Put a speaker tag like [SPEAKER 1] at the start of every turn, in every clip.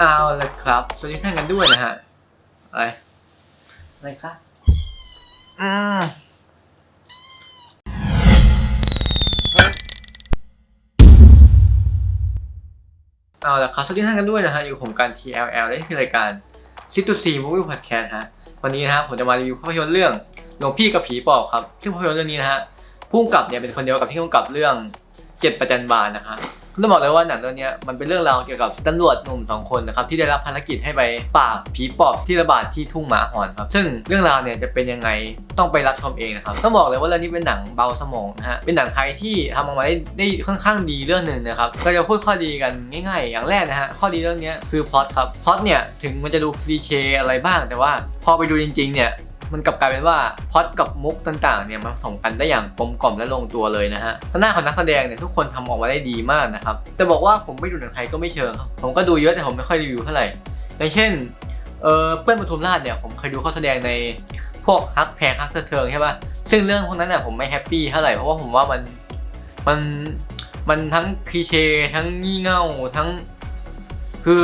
[SPEAKER 1] เอาละครับ สวัสดีท่านกันด้วยนะฮะอะไรอะไรครับอืมเอาละครับสวัสดีท่านกันด้วยนะฮะอยู่กับผมการ TLL และนี่คือรายการ c ิตุซีมูวี่พอดแคสต์ฮะวันนี้นะฮะผมจะมารีวิวภาพยนตร์เรื่องหลวงพี่กับผีปอบครับซึ่งภาพยนตร์เรื่องนี้นะฮะผู้กำกับเนี่ยเป็นคนเดียวกับที่กำกับเรื่องเจ็ดประจันบานนะฮะ ต้องบอกเลยว่าหนังเรื่องนี้มันเป็นเรื่องราวเกี่ยวกับตำรวจหนุ่มสองคนนะครับที่ได้รับภารกิจให้ไปปราบผีปอบที่ระบาดที่ทุ่งหมาหอนครับซึ่งเรื่องราวเนี่ยจะเป็นยังไงต้องไปรับชมเองนะครับต้องบอกเลยว่าเรื่องนี้เป็นหนังเบาสมองนะฮะเป็นหนังไทยที่ทำออกมาได้ได้ค่อนข้างดีเรื่องหนึ่งนะครับก็จะพูดข้อดีกันง่ายๆ อย่างแรกนะฮะข้อดีเรื่องนี้คือพล็อตครับพล็อตเนี่ยถึงมันจะดูคลีเช่อะไรบ้างแต่ว่าพอไปดูจริงๆเนี่ย มันกลับกลายเป็นว่าพล็อดกับมุกต่างๆเนี่ยมันผสมกันได้อย่างกลมกล่อมและลงตัวเลยนะฮะหน้าของนักแสดงเนี่ยทุกคนทำออกมาได้ดีมากนะครับจะบอกว่าผมไม่ดูหนังไทยก็ไม่เชิงครับผมก็ดูเยอะแต่ผมไม่ค่อยรีวิวเท่าไหร่อย่างเช่นเออเพื่อนปทุมราชเนี่ยผมเคยดูเขาแสดงในพวกฮักแพงฮักสะเทิงใช่ป่ะซึ่งเรื่องพวกนั้นเนี่ยผมไม่แฮปปี้เท่าไหร่เพราะว่าผมว่ามันมันมันทั้งคลีเช่ทั้งงี่เง่าทั้ง คือ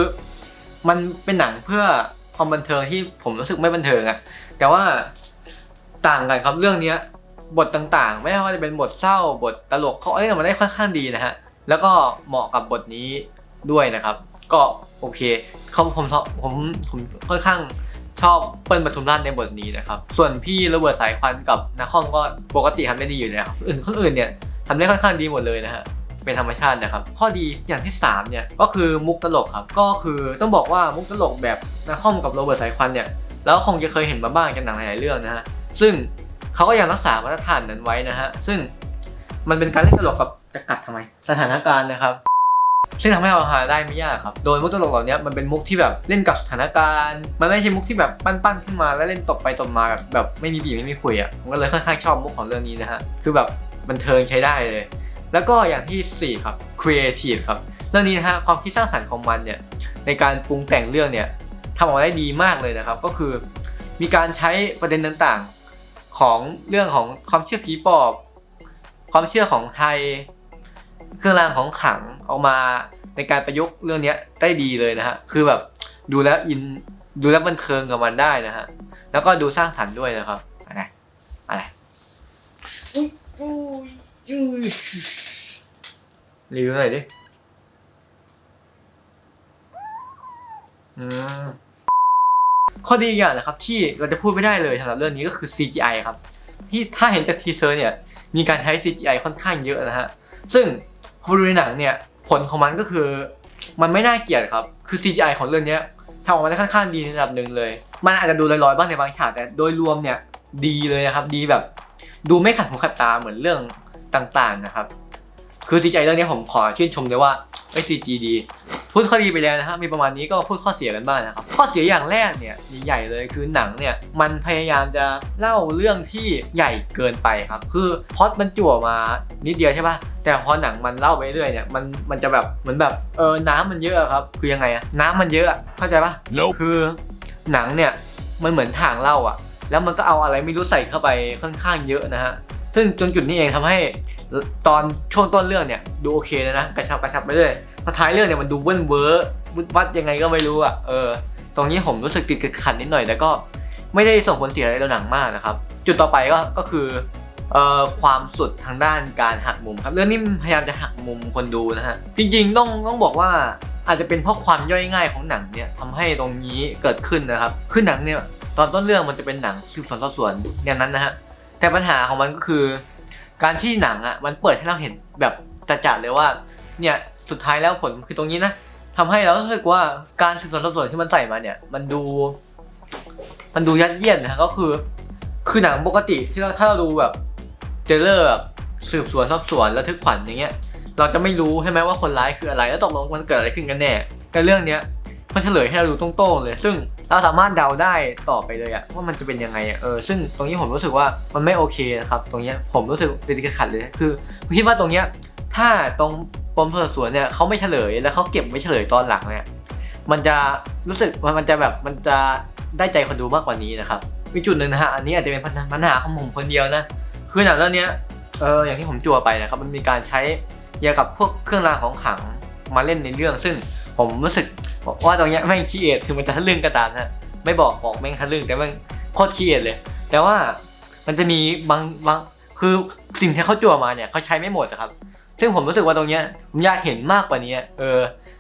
[SPEAKER 1] มันเป็นหนังเพื่อ ความบันเทิงที่ผมรู้สึกไม่บันเทิงอะแต่ว่าต่างกันครับเรื่องเนี้ย บทต่างๆ ไม่ว่าจะเป็นบทเศร้าบทตลกเขาเอ้ยมันได้ค่อนข้างดีนะฮะแล้วก็เหมาะกับบทนี้ด้วยนะครับ ก็โอเคเขาผมชอบผมผมค่อนข้างชอบเปิ้ลปทุมราชในบทนี้นะครับ ส่วนพี่ระเบิดสายควันกับนาคอมก็ปกติทำได้ดีอยู่แล้วคนอื่นคนอื่นเนี่ยทำได้ค่อนข้างดีหมดเลยนะฮะ เป็นธรรมชาตินะครับ ข้อดีอย่างที่ 3 เนี่ย ก็คือมุกตลกครับ ก็คือต้องบอกว่ามุกตลกแบบนาคอมกับโรเบิร์ตสายควันเนี่ยแล้วคงจะเคยเห็นมาบ้างจากหนังหลายๆเรื่องนะฮะซึ่งเขาก็ยังรักษามาตรฐานนั้นไว้นะฮะซึ่งมันเป็นการเล่นตลกกับจะกัดทำไม สถานการณ์นะครับ ซึ่งทำให้เราหาได้ไม่ยากครับ โดยมุกตลกเหล่านี้มันเป็นมุกที่แบบเล่นกับสถานการณ์ มันไม่ใช่มุกที่แบบปั้นๆขึ้นมาแล้วเล่นตบไปตบมาแบบแบบไม่มีบีไม่มีคุยอะผมก็เลยค่อนข้างชอบมุกของเรื่องนี้นะฮะคือแบบบันเทิงใช้ได้เลย แล้วก็อย่างที่4ครับ Creative ครับเรื่องนี้นะฮะความคิดสร้างสรรค์ของมันเนี่ยในการปรุงแต่งเรื่องเนี่ยทำออกมาได้ดีมากเลยนะครับ ก็คือมีการใช้ประเด็นต่างๆของเรื่องของความเชื่อผีปอบ ความเชื่อของไทย เครื่องรางของขลังออกมาในการประยุกต์เรื่องนี้ได้ดีเลยนะฮะคือแบบดูแล้วอินดูแล้วบันเทิงกับมันได้นะฮะแล้วก็ดูสร้างสรรค์ด้วยนะครับอะไรอะไรอุ้ยอุ้ยอุ้ย รีวิวหน่อยดิข้อดีอีกอย่างนะครับ ที่เราจะพูดไม่ได้เลยสำหรับเรื่องนี้ก็คือ CGI ครับ ที่ถ้าเห็นจากทีเซอร์เนี่ย มีการใช้ CGI ค่อนข้างเยอะนะฮะ ซึ่งพอดูในหนังเนี่ย ผลของมันก็คือ มันไม่น่าเกลียดครับ คือ CGI ของเรื่องนี้ทำออกมาได้ค่อนข้างดีในระดับหนึ่งเลย มันอาจจะดูลอยๆบ้างในบางฉากแต่โดยรวมเนี่ยดีเลยนะครับ ดีแบบ ดูไม่ขัดหูขัดตาเหมือนเรื่อง ต่างๆนะครับ คือ CGI เรื่องนี้ผมขอชื่นชมเลยว่าไอ้ CG ดีพูดข้อดีไปแล้วนะฮะมีประมาณนี้ก็พูดข้อเสียกันบ้างนะครับ ข้อเสียอย่างแรกเนี่ยใหญ่ๆเลยคือหนังเนี่ยมันพยายามจะเล่าเรื่องที่ใหญ่เกินไปครับ คือพล็อดมันจั่วมานิดเดียวใช่ปะแต่พอหนังมันเล่าไปเรื่อยเนี่ยมันมันจะแบบเหมือนแบบเออน้ำมันเยอะครับ คือยังไงอะน้ำมันเยอะอะเข้าใจปะ
[SPEAKER 2] Nope.
[SPEAKER 1] คือหนังเนี่ยมันเหมือนทางเล่าอะแล้วมันก็เอาอะไรไม่รู้ใส่เข้าไปค่อนข้างเยอะนะฮะ ซึ่งจนจุดนี้เองทำให้ตอนช่วงต้นเรื่องเนี่ยดูโอเคเลยนะกระชับกระชับไปเรื่อยพอท้ายเรื่องเนี่ยมันดูเว้นเวอร์วัดยังไงก็ไม่รู้อะเออตรงนี้ผมรู้สึกติดขัดนิดหน่อยแต่ก็ไม่ได้ส่งผลเสียอะไรต่อหนังมากนะครับ จุดต่อไปก็ก็คือเอ่อความสุดทางด้านการหักมุมครับเรื่องนี้พยายามจะหักมุมคนดูนะฮะจริงๆต้องต้องบอกว่าอาจจะเป็นเพราะความย่อยง่ายของหนังเนี่ยทำให้ตรงนี้เกิดขึ้นนะครับคือหนังเนี่ยตอนต้นเรื่องมันจะเป็นหนังสืบสวนสอบสวนอย่างนั้นนะฮะ แต่ปัญหาของมันก็คือ การที่หนังอะมันเปิดให้เราเห็นแบบจัดๆเลยว่า เนี่ยสุดท้ายแล้วผลคือตรงนี้นะทำให้เรารู้สึกว่าการสืบสวนสอบสวนที่มันใส่มาเนี่ย มันดู มันดูยัดเยียดนะก็คือ คือหนังปกติที่เราถ้าเราดูแบบเจเลอร์แบบสืบสวนสอบสวนระทึกขวัญอย่างเงี้ย เราจะไม่รู้ใช่ไหมว่าคนร้ายคืออะไร แล้วตกลงมันเกิดอะไรขึ้นกันแน่แต่เรื่องเนี้ย มันเฉลยให้เราดูตรงๆเลย ซึ่งเราสามารถเดาได้ต่อไปเลยอะว่ามันจะเป็นยังไงอะเออซึ่งตรงนี้ผมรู้สึกว่ามันไม่โอเคนะครับตรงเนี้ยผมรู้สึกติดขัดเลยคือผมคิดว่าตรงเนี้ยถ้าตรงปมสวนเนี่ยเขาไม่เฉลยแล้วเขาเก็บไว้เฉลยตอนหลังเนี่ยมันจะรู้สึกมันจะแบบมันจะได้ใจคนดูมากกว่านี้นะครับมีจุดหนึ่งนะฮะอันนี้อาจจะเป็นปัญหาของผมคนเดียวนะคือหนังเรื่องเนี้ยเอออย่างที่ผมจั่วไปนะครับมันมีการใช้เกี่ยวกับพวกเครื่องรางของขลังมาเล่นในเรื่อง ซึ่งผมรู้สึก ว่าตรงเนี้ยแม่งขี้เอทคือมันจะทะลึ่งกระดานฮะไม่บอกบอกแม่งทะลึ่งแต่แม่งโคตรขี้เอทเลย แต่ว่ามันจะมีบางบางคือสิ่งที่เขาจั่วมาเนี่ยเขาใช้ไม่หมดอะครับ ซึ่งผมรู้สึกว่าตรงเนี้ยผมอยากเห็นมากกว่านี้เออ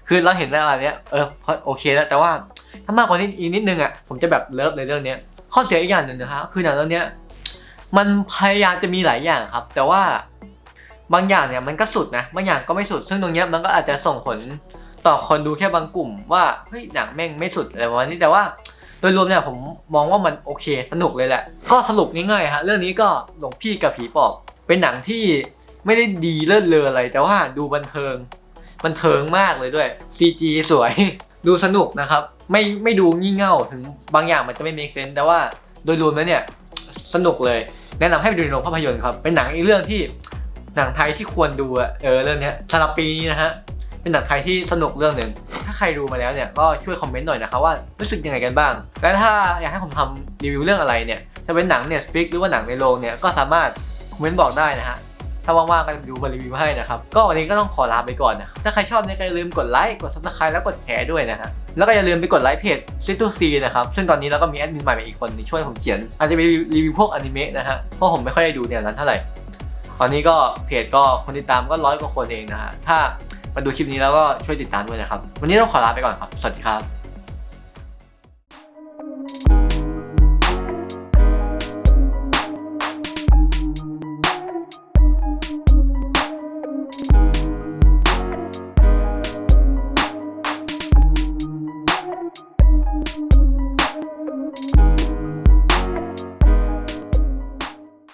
[SPEAKER 1] คือเราเห็นแล้วอะไรเนี้ยเออพอโอเคแล้วแต่ว่าถ้ามากกว่านี้อีกนิดนึงอะผมจะแบบเลิฟในเรื่องเนี้ยข้อเสียอีกอย่างหนึ่งนะครับคือหนังเรื่องเนี้ยมันพยายามจะมีหลายอย่างครับ แต่ว่าบางอย่างเนี่ยมันก็สุดนะบางอย่างก็ไม่สุด ซึ่งตรงเนี้ยมันก็อาจจะส่งผล ต่อคนดูแค่บางกลุ่มว่าเฮ้ยหนังแม่งไม่สุดอะไรประมาณนี้แต่ว่า โดยรวมเนี่ยผมมองว่ามันโอเคสนุกเลยแหละ ก็สรุปง่ายๆฮะเรื่องนี้ก็หลวงพี่กับผีปอบเป็นหนังที่ไม่ได้ดีเลิศเลออะไร แต่ว่าดูบันเทิงบันเทิงมากเลยด้วย CG สวย ดูสนุกนะครับ ไม่ไม่ดูงี่เง่าถึงบางอย่างมันจะไม่ make sense แต่ว่าโดยรวมแล้วเนี่ยสนุกเลย แนะนำให้ไปดูในโรงภาพยนตร์ครับ เป็นหนังอีกเรื่องที่หนังไทยที่ควรดูอะเออเรื่องนี้สำหรับปีนี้นะฮะ เป็นหนังไทยที่สนุกเรื่องหนึ่งถ้าใครดูมาแล้วเนี่ยก็ช่วยคอมเมนต์หน่อยนะครับว่ารู้สึกยังไงกันบ้าง และถ้าอยากให้ผมทำรีวิวเรื่องอะไรเนี่ยจะเป็นหนังเนี่ยสปิกหรือว่าหนังในโรงเนี่ยก็สามารถคอมเมนต์บอกได้นะฮะถ้าว่างๆก็ดูมารีวิวให้นะครับ ก็วันนี้ก็ต้องขอลาไปก่อนนะถ้าใครชอบเนี่ยก็อย่าลืมกดไลค์กด subscribe แล้วกดแชร์ด้วยนะฮะแล้วก็อย่าลืมไปกดไลค์เพจ c i t u c นะครับซึ่งตอนนี้เราก็มีแอดมินใหม่อีกคนช่วยผมเขียน อาจจะมีรีวิวพวกอนิเมะนะฮะเพราะผมไม่ค่อยได้ดูแนวนั้นเท่าไหร่ตอนนี้ก็เพจก็คนติดตามก็ร้อยกว่าคนเองนะฮะถ้า มาดูคลิปนี้แล้วก็ช่วยติดตามด้วยนะครับ วันนี้ต้องขอลาไปก่อนครับ สวัสดีครับ